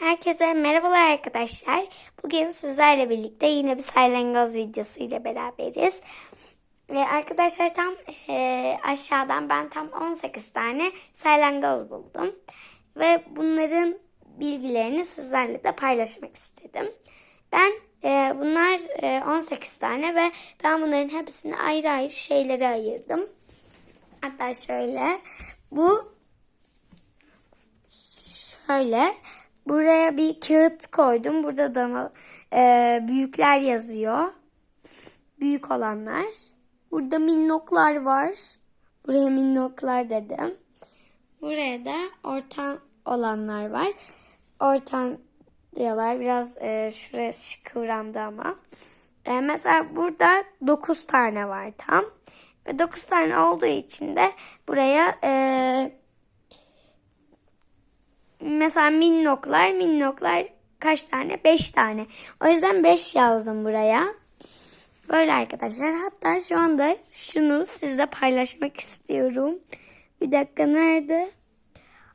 Herkese merhabalar arkadaşlar. Bugün sizlerle birlikte yine bir salyangoz videosu ile beraberiz. Ee, arkadaşlar tam e, aşağıdan ben tam 18 tane salyangoz buldum. Ve bunların bilgilerini sizlerle de paylaşmak istedim. Ben e, bunlar e, 18 tane ve ben bunların hepsini ayrı ayrı şeylere ayırdım. Hatta şöyle bu Şöyle buraya bir kağıt koydum. Burada da e, büyükler yazıyor. Büyük olanlar. Burada minnoklar var. Buraya minnoklar dedim. Buraya da orta olanlar var. Orta diyorlar. Biraz e, şurası kıvrandı ama. E, mesela burada 9 tane var tam. Ve 9 tane olduğu için de buraya e, mesela minnoklar, minnoklar kaç tane? 5 tane. O yüzden 5 yazdım buraya. Böyle arkadaşlar. Hatta şu anda şunu sizle paylaşmak istiyorum. Bir dakika nerede?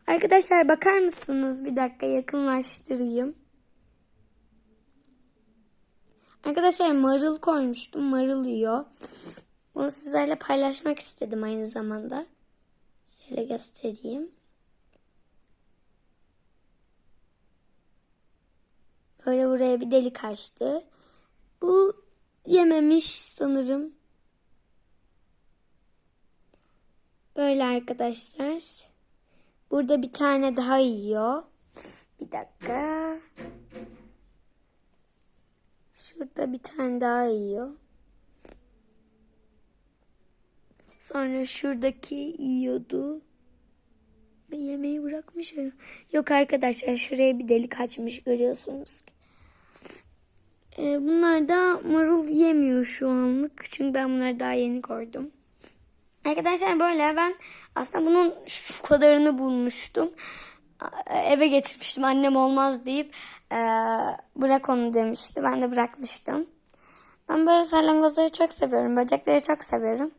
Arkadaşlar bakar mısınız? Bir dakika yakınlaştırayım. Arkadaşlar marul koymuştum. Marul. Bunu sizlerle paylaşmak istedim aynı zamanda. Şöyle göstereyim. Böyle buraya bir delik açtı. Bu yememiş sanırım. Böyle arkadaşlar. Burada bir tane daha yiyor. Bir dakika. Şurada bir tane daha yiyor. Sonra şuradaki yiyordu. Yemeği bırakmış. Yok arkadaşlar şuraya bir delik açmış görüyorsunuz ki. Ee, bunlar da marul yemiyor şu anlık. Çünkü ben bunları daha yeni koydum. Arkadaşlar böyle ben aslında bunun şu kadarını bulmuştum. Eve getirmiştim annem olmaz deyip e, bırak onu demişti. Ben de bırakmıştım. Ben böyle salyangozları çok seviyorum. Böcekleri çok seviyorum.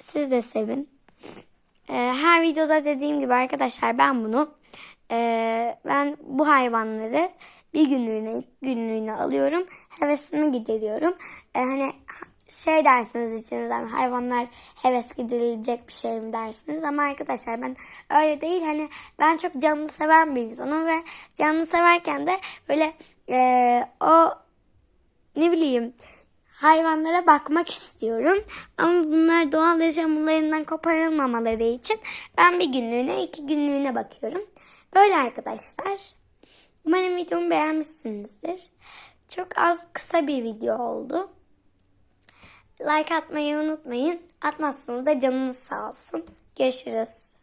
Siz de sevin. E, her videoda dediğim gibi arkadaşlar ben bunu e, ben bu hayvanları bir günlüğüne iki günlüğüne alıyorum. Hevesimi gideriyorum. E, hani şey dersiniz içinizden hayvanlar heves giderilecek bir şey mi dersiniz ama arkadaşlar ben öyle değil hani ben çok canlı seven bir insanım ve canlı severken de böyle e, o ne bileyim hayvanlara bakmak istiyorum. Ama bunlar doğal yaşamlarından koparılmamaları için ben bir günlüğüne iki günlüğüne bakıyorum. Böyle arkadaşlar. Umarım videomu beğenmişsinizdir. Çok az kısa bir video oldu. Like atmayı unutmayın. Atmazsanız da canınız sağ olsun. Görüşürüz.